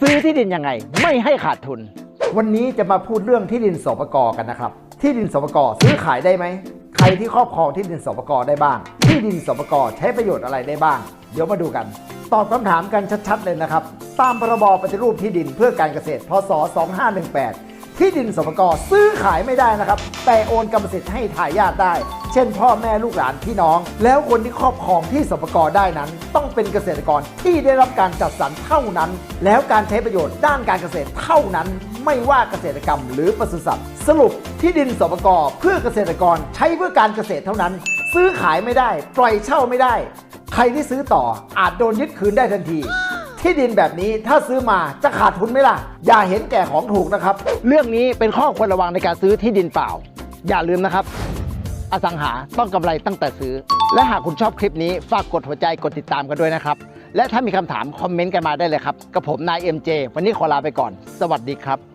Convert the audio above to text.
ซื้อที่ดินยังไง ไม่ให้ขาดทุน วันนี้จะมาพูดเรื่องที่ดินสปกกันนะครับ ที่ดินสปกซื้อขายได้ไหม ใครที่ครอบครองที่ดินสปกได้บ้าง ที่ดินสปกใช้ประโยชน์อะไรได้บ้าง เดี๋ยวมาดูกัน ตอบคำถามกันชัดๆเลยนะครับ ตามพรบปฏิรูปที่ดินเพื่อการเกษตร พศ 2518 ที่ดินสปกซื้อขายไม่ได้นะครับ แต่โอนกรรมสิทธิ์ให้ทายาทได้ เช่นพ่อแม่ลูกหลานพี่น้อง แล้วคนที่ครอบครองที่สปกรได้นั้น ต้องเป็นเกษตรกรที่ได้รับการจัดสรรเท่านั้น แล้วการใช้ประโยชน์ด้านการเกษตรเท่านั้น ไม่ว่าเกษตรกรรมหรือปศุสัตว์ สรุปที่ดินสปกรเพื่อเกษตรกรใช้เพื่อการเกษตรเท่านั้น ซื้อขายไม่ได้ ปล่อยเช่าไม่ได้ ใครที่ซื้อต่ออาจโดนยึดคืนได้ทันทีที่ดินแบบนี้ถ้าซื้อมาจะขาดทุนไหมล่ะ อย่าเห็นแก่ของถูกนะครับ เรื่องนี้เป็นข้อควรระวังในการซื้อที่ดินเปล่า อย่าลืมนะครับ อสังหาต้องกำไรตั้งแต่ซื้อ และหากคุณชอบคลิปนี้ฝากกดหัวใจกดติดตามกันด้วยนะครับ และถ้ามีคำถามคอมเมนต์กันมาได้เลยครับกับผมนาย MJ วันนี้ขอลาไปก่อน สวัสดีครับ